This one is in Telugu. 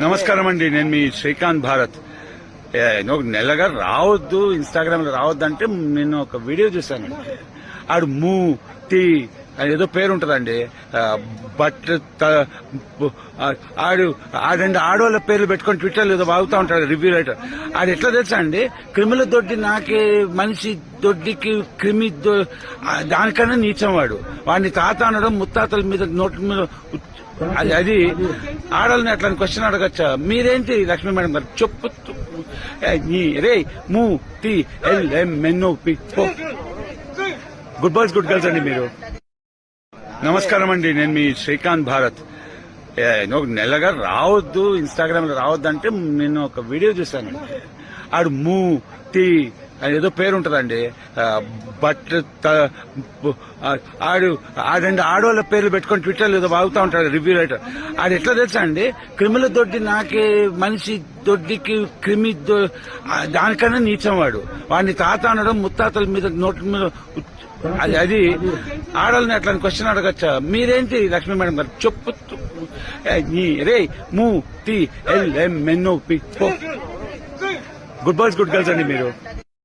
నమస్కారం అండి. నేను మీ శ్రీకాంత్ భారత్. ఏ, నెలగా రావద్దు ఇన్స్టాగ్రామ్లో రావద్దు అంటే నేను ఒక వీడియో చూశాను ఆడు మూ టీ ఏదో పేరు ఉంటదండి బట్ ఆడు ఆడండి ఆడవాళ్ళ పేర్లు పెట్టుకొని ట్విట్టర్ ఏదో బాగుతా ఉంటాడు రివ్యూ రైటర్ ఆడు ఎట్లా తెలుసా అండి? క్రిమిల దొడ్డి నాకే మనిషి దొడ్డికి క్రిమి దానికన్నా నీచం వాడు. వాడిని తాత అనడం ముత్తాతల మీద నోటి మీద అది అది ఆడాలని అట్లా క్వశ్చన్ అడగచ్చా? మీరేంటి లక్ష్మీ మేడం గారు? చెప్పు రే మూ tea L M N O P పో. గుడ్ బాయ్స్ గుడ్ గర్ల్స్ అండి మీరు. నమస్కారం అండి. నేను మీ శ్రీకాంత్ భారత్. ఏ, నెలగా రావద్దు ఇన్స్టాగ్రామ్లో రావద్దు అంటే నేను ఒక వీడియో చూశాను ఆడు మూ టీ ఏదో పేరు ఉంటదండి. బట్ ఆ, ఆడు ఆడండి ఆడవాళ్ళ పేర్లు పెట్టుకొని ట్విట్టర్లు ఏదో బాగుతా ఉంటాడు రివ్యూ రైటర్ ఆడు ఎట్లా తెలుసా అండి? క్రిమిల దొడ్డి నాకే మనిషి దొడ్డికి క్రిమి దొ- దానికన్నా నీచం వాడు వాడిని తాత అనడం ముత్తాతల మీద నోటి మీద అది అది ఆడాలని అట్లా క్వశ్చన్ అడగచ్చా? మీరేంటి లక్ష్మీ మేడం గారు చెప్పు నీ రే మూ tea L M N O O P. Good boys good girls అండి మీరు.